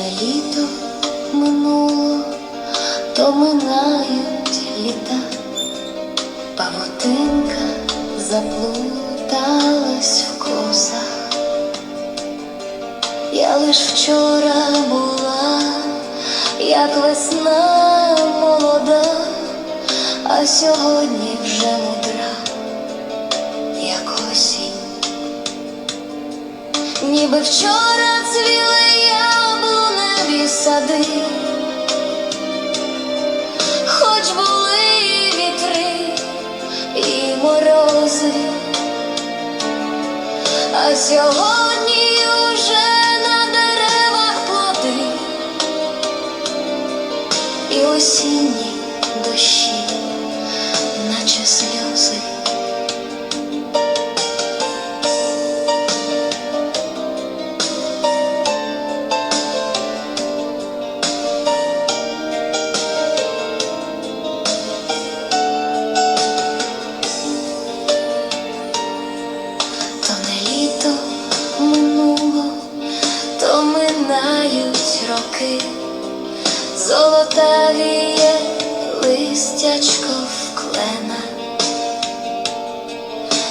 не літо минуло, то минають літа, павутинка заплуталась в косах. Я лиш вчора була, як весна молода, а сьогодні вже мудра, як осінь. Ніби вчора цвіли сади, хоч були вітри і морози, а сьогодні уже на деревах плоди і осінні дощі, наче сльози. Роки, золотавіє листячко вклена.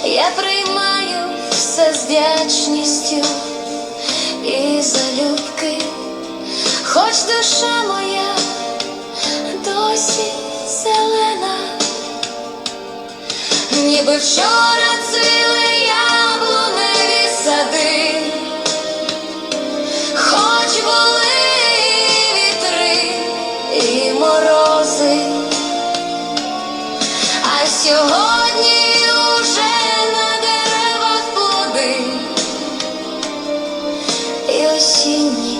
Я приймаю все з вдячністю і залюбки, хоч душа моя досі зелена. Ніби вчора морози, а сьогодні уже на деревах плоди. І осінні